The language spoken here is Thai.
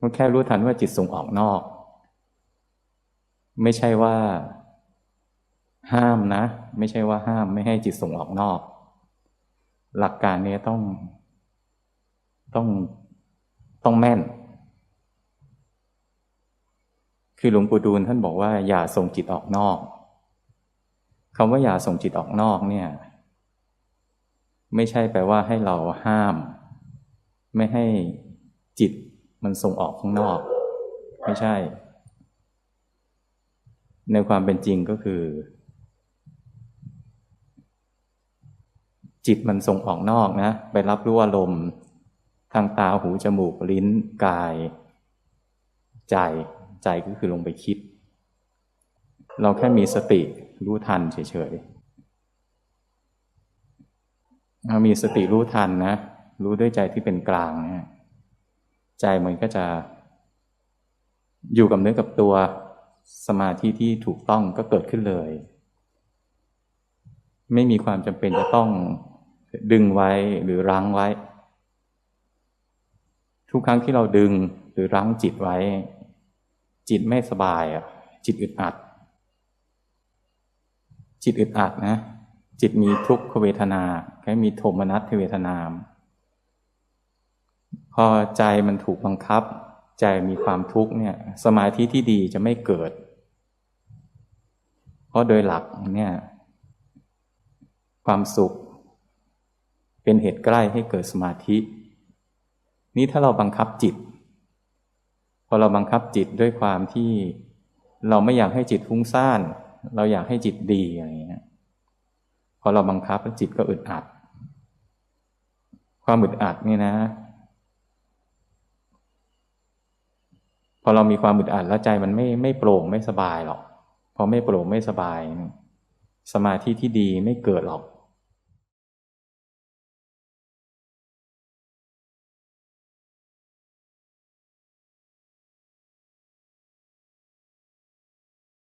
มันแค่รู้ทันว่าจิตส่งออกนอก ไม่ใช่ว่า ห้ามนะ ไม่ใช่ว่าห้ามไม่ให้จิตส่งออกนอก หลักการนี้ต้อง ต้องต้องแม่น คือหลวงปู่ดูลท่านบอกว่า อย่าส่งจิตออกนอกคำว่าอย่าส่งจิตออกนอกเนี่ย ไม่ใช่แปลว่าให้เราห้าม ไม่ให้จิต มันส่งออกข้างนอก ไม่ใช่ ในความเป็นจริงก็คือ จิตมันส่งออกนอกนะ ไปรับรู้อารมณ์ ทางตาหูจมูกลิ้นกาย ใจใจก็คือลงไปคิด เราแค่มีสติรู้ทันเฉยๆเรามีสติรู้ทันนะ รู้ด้วยใจที่เป็นกลางนะ ใจมันก็จะ อยู่กับเนื้อกับตัวสมาธิที่ถูกต้องก็เกิดขึ้นเลย ไม่มีความจำเป็นจะต้องดึงไว้หรือรั้งไว้ ทุกครั้งที่เราดึงหรือรั้งจิตไว้ จิตไม่สบายอะจิตอึดอัด จิตอึดอัดนะ จิตมีทุกขเวทนาแค่มีโทมนัสเวทนาม พอใจมันถูกบังคับ ใจมีความทุกข์เนี่ย สมาธิที่ดีจะไม่เกิด เพราะโดยหลักเนี่ย ความสุข เป็นเหตุใกล้ให้เกิดสมาธิ นี้ถ้าเราบังคับจิต พอเราบังคับจิตด้วยความที่เราไม่อยากให้จิตฟุ้งซ่าน เราอยากให้จิตดีอะไรเงี้ย พอเราบังคับจิตก็อึดอัด ความอึดอัดนี่นะ พอเรามีความอึดอัดแล้วใจมันไม่ไม่โปร่งไม่สบายหรอก พอไม่โปร่งไม่สบาย สมาธิที่ดีไม่เกิดหรอก